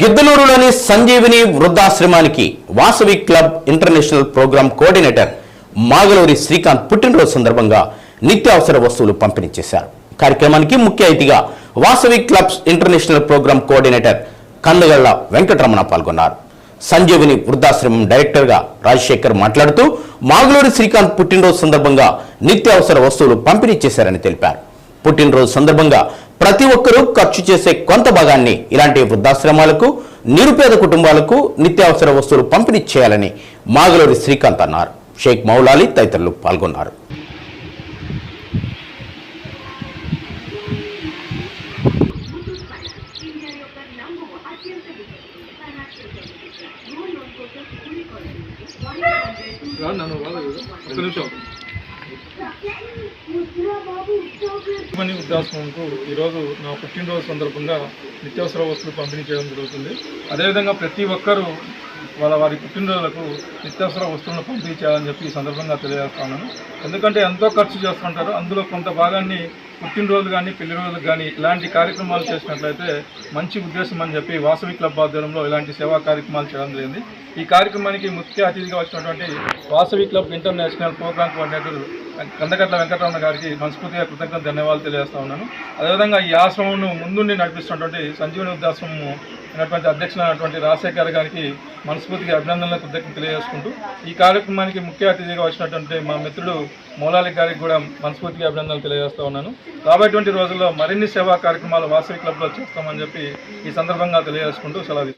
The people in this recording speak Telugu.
గిద్దలూరులోని సంజీవిని వృద్ధాశ్రమానికి Vasavi club international program coordinator Magaluri Srikanth పుట్టినరోజు సందర్భంగా నిత్యావసర వస్తువులు పంపిణీ చేశారు. కార్యక్రమానికి ముఖ్య అతిథిగా Vasavi clubs international program coordinator Kandagalla Venkataramana పాల్గొన్నారు. సంజీవిని వృద్ధాశ్రమం డైరెక్టర్గా రాజశేఖర్ మాట్లాడుతూ మాగలూరి శ్రీకాంత్ పుట్టినరోజు సందర్భంగా నిత్యావసర వస్తువులు పంపిణీ చేశారని తెలిపారు. పుట్టినరోజు సందర్భంగా ప్రతి ఒక్కరూ ఖర్చు చేసే కొంత భాగాన్ని ఇలాంటి వృద్ధాశ్రమాలకు నిరుపేద కుటుంబాలకు నిత్యావసర వస్తువులు పంపిణీ చేయాలని మాగలూరి శ్రీకాంత్ అన్నారు. షేక్ మౌలాలి తదితరులు పాల్గొన్నారు. నన్ను రాదు మణి వృద్ధాశ్రమంకు ఈరోజు నా పుట్టినరోజు సందర్భంగా నిత్యావసర వస్తువులు పంపిణీ చేయడం జరుగుతుంది. అదేవిధంగా ప్రతి ఒక్కరూ వాళ్ళ వారి పుట్టినరోజులకు నిత్యావసర వస్తువులను పంపిణీ చేయాలని చెప్పి ఈ సందర్భంగా తెలియజేస్తున్నాను ఎందుకంటే ఎంతో ఖర్చు చేస్తుంటారు. అందులో కొంత భాగాన్ని పుట్టినరోజు కానీ పెళ్ళి రోజులు కానీ ఇలాంటి కార్యక్రమాలు చేసినట్లయితే మంచి ఉద్దేశం అని చెప్పి వాసవి క్లబ్ ఆధ్వర్యంలో ఇలాంటి సేవా కార్యక్రమాలు చేయడం జరిగింది. ఈ కార్యక్రమానికి ముఖ్య అతిథిగా వచ్చినటువంటి Vasavi club international program coordinator Kandakatla Venkataramana గారికి మనస్ఫూర్తిగా కృతజ్ఞత ధన్యవాదాలు తెలియజేస్తా ఉన్నాను. అదేవిధంగా ఈ ఆశ్రమంను ముందుండి నడిపిస్తున్నటువంటి సంజీవని వృద్ధాశ్రమం అయినటువంటి అధ్యక్షులైనటువంటి రాజశేఖర్ గారికి మనస్ఫూర్తిగా అభినందనలు కృతజ్ఞత తెలియజేసుకుంటూ ఈ కార్యక్రమానికి ముఖ్య అతిథిగా వచ్చినటువంటి మా మిత్రుడు మౌలాలి గారికి కూడా మనస్ఫూర్తిగా అభినందనలు తెలియజేస్తా ఉన్నాను. రాబోయేటువంటి రోజుల్లో మరిన్ని సేవా కార్యక్రమాలు వాసవి క్లబ్లో చేస్తామని చెప్పి ఈ సందర్భంగా తెలియజేసుకుంటూ సెలవు